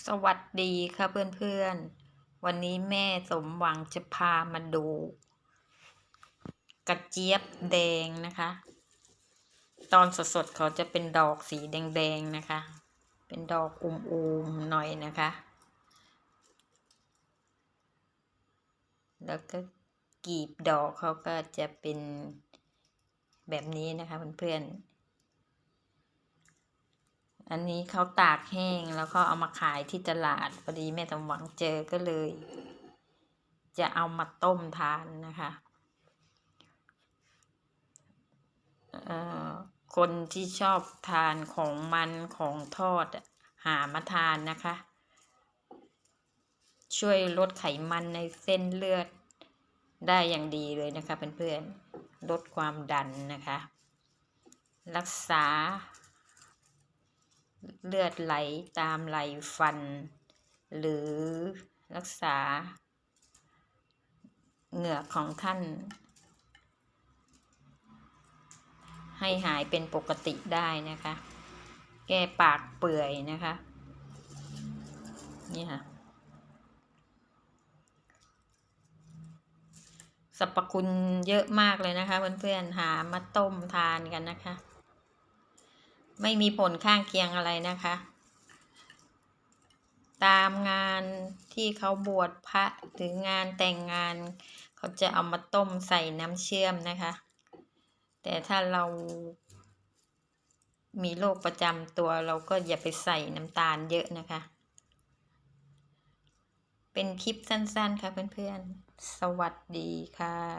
สวัสดีค่ะเพื่อนๆ วันนี้แม่สมหวังจะพามาดู กระเจี๊ยบแดงนะคะ ตอนสดๆเขาจะเป็นดอกสีแดงๆนะคะ เป็นดอกอุ้มๆหน่อยนะคะ แล้วก็กีบดอกเขาก็จะเป็นแบบนี้นะคะเพื่อนๆ อันนี้เขาตากแห้งแล้วก็เอามาขายที่ตลาดพอดีแม่สมหวังเจอก็เลย จะเอามาต้มทานนะคะเอ่อคนที่ชอบทานของมันของทอดหามาทานนะคะ ช่วยลดไขมันในเส้นเลือดได้อย่างดีเลยนะคะเพื่อนๆลดความดันนะคะ รักษา เลือดไหลตามไหลฟัน หรือรักษา เหงือกของท่าน ให้หายเป็นปกติได้นะคะ แก้ปากเปื่อยนะคะ นี่ค่ะสรรพคุณเยอะมากเลยนะคะเพื่อนๆหามาต้มทานกันนะคะ ไม่มีผลข้างเคียงอะไรนะคะ ตามงานที่เขาบวชพระหรืองานแต่งงาน เขาจะเอามาต้มใส่น้ำเชื่อมนะคะ แต่ถ้าเรามีโรคประจำตัวเราก็อย่าไปใส่น้ำตาลเยอะนะคะ เป็นคลิปสั้นๆค่ะเพื่อนๆ สวัสดีค่ะ